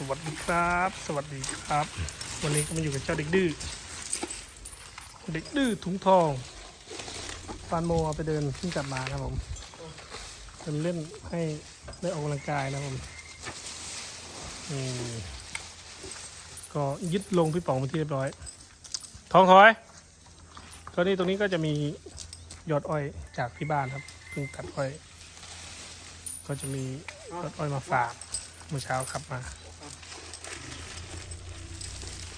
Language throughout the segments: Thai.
สวัสดีครับ สวัสดีครับ วันนี้ก็มาอยู่กับเจ้าเด็กดื้อเด็กดื้อถุงทองฟานโมเอาไปเดินขึ้นกลับมาครับผมเดินเล่นให้ได้ออกกำลังกายนะผมอืมก็ยึดลงพี่ป๋องเป็นที่เรียบร้อย ทองถอยตอนนี้ตรงนี้ก็จะมียอดอ้อยจากที่บ้านครับเพิ่งตัดอ้อย ก็จะมียอดอ้อยมาฝากเมื่อเช้าขับมา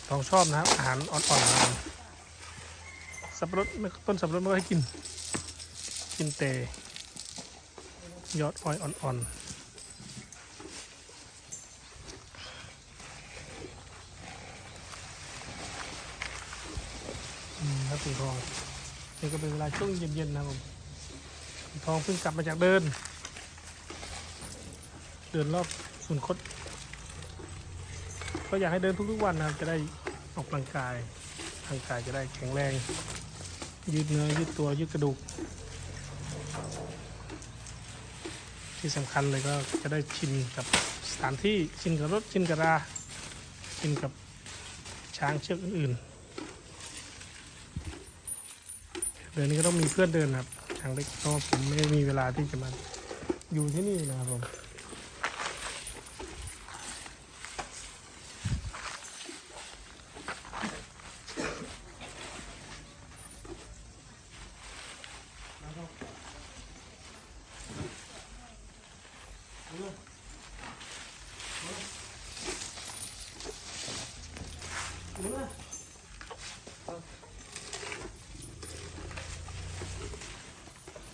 ทองชอบนะครับอาหารอ่อนๆนะครับสับปะรดต้นสับปะรดไม่ค่อยกิน กินแต่ยอดอ้อยอ่อนๆอืมครับสีทองนี่ก็เป็นเวลาช่วงเย็นๆนะครับผมสีทองเพิ่งกลับมาจากเดิน เดินรอบศูนคด ก็อยากให้เดินทุกๆวันนะครับ จะได้ออกกำลังกายร่างกายจะได้แข็งแรง ยืดเนื้อยืดตัวยืดกระดูก ที่สำคัญเลยก็จะได้ชินกับสถานที่ชินกับรถชินกับราชินกับช้างเชือกอื่นๆเดินนี้ก็ต้องมีเพื่อนเดินครับทางเล็กเพราะผมไม่มีเวลาที่จะมาอยู่ที่นี่นะครับผม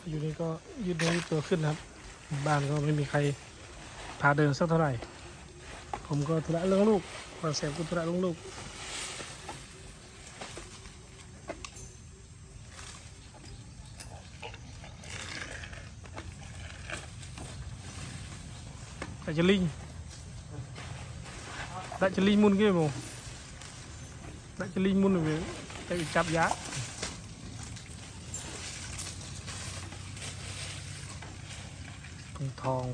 อยู่นี่ก็ยืดเนื้อยืดตัวขึ้นนะครับ บ้านก็ไม่มีใครพาเดินสักเท่าไหร่ ผมก็ธุระเรื่องลูกพอเสร็จก็ธุระเรื่องลูกแต่จะลิงแต่จะลิงมุนกี่โมงแต่จะลิงมุนหรือ แต่จับยะทองทอง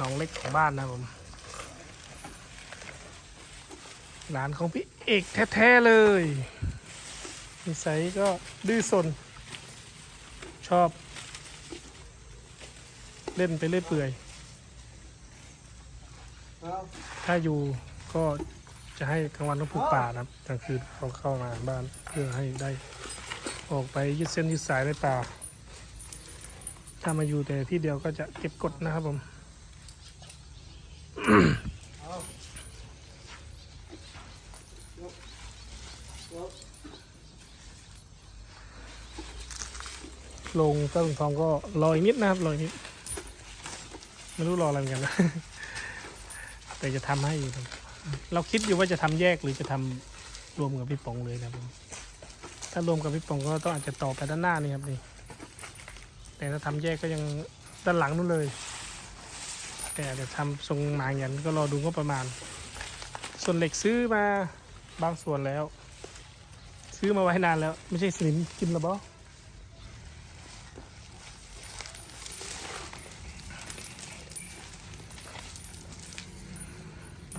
น้องเล็กของบ้านนะผมหลานของพี่เอกแท้ๆเลยนิสัยก็ดื้อสน ชอบ เล่นไปเรื่อยเปื่อย ถ้าอยู่ก็ จะให้กลางวันต้องปลูกป่านะครับกลางคืนเขาเข้ามาบ้านเพื่อให้ได้ ออกไปยืดเส้นยืดสายในป่า ถ้ามาอยู่แต่ที่เดียวก็จะเก็บกดนะครับผมลงเจ้าถุงทองก็รออีกนิดนะครับรออีกนิด ไม่รู้รออะไรเหมือนกันนะ แต่จะทำให้อยู่ เราคิดอยู่ว่าจะทำแยกหรือจะทำรวมกับพี่ปองเลยนะครับผมถ้ารวมกับพี่ปองก็ต้องอาจจะต่อไปด้านหน้านี่ครับนี่ แต่ถ้าทำแยกก็ยังด้านหลังนู่นเลย แต่อาจจะทำทรงหมาอย่างนั้นก็รอดูก็ประมาณ ส่วนเหล็กซื้อมาบางส่วนแล้ว ซื้อมาไว้นานแล้ว ไม่ใช่สนิมกินหรอบอ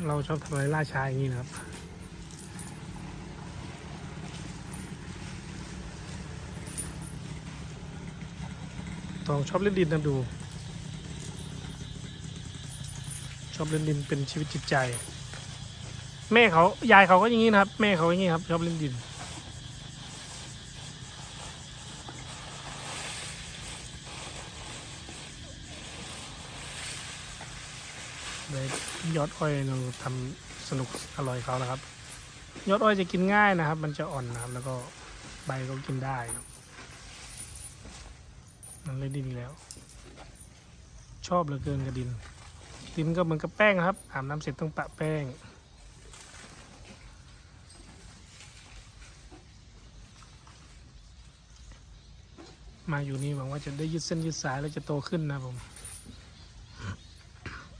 เราชอบทำอะไรล่าช้าอย่างนี้นะครับ ตองชอบเล่นดินนะดู ชอบเล่นดินเป็นชีวิตจิตใจ แม่เขายายเขาก็อย่างนี้นะครับ แม่เขาอย่างนี้ครับ ชอบเล่นดินเลย ยอดอ้อยเราทำสนุกอร่อยเขานะครับ ยอดอ้อยจะกินง่ายนะครับ มันจะอ่อนนะครับ แล้วก็ใบก็กินได้ครับมันเลยดินแล้ว ชอบเหลือเกินกับดิน ดินก็เหมือนกับแป้งครับอาบน้ำเสร็จต้องปะแป้งมาอยู่นี่หวังว่าจะได้ยืดเส้นยืดสายแล้วจะโตขึ้นนะผม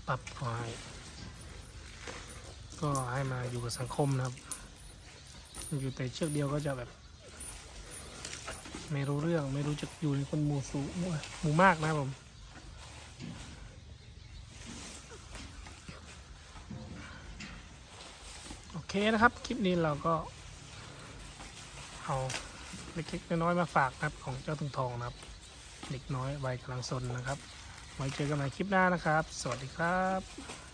ปรับก็ให้ ก็ให้มาอยู่กับสังคมนะครับ อยู่แต่เชือกเดียวก็จะแบบ ไม่รู้เรื่องไม่รู้จะอยู่ในคนหมู่สูงหมู่มากนะผมโอเคนะครับ คลิปนี้เราก็ เอาเล็กๆน้อยๆมาฝากนะครับ ของเจ้าทองทองนะครับ เด็กน้อยวัยกำลังสนนะครับไว้เจอกันใหม่คลิปหน้านะครับ สวัสดีครับ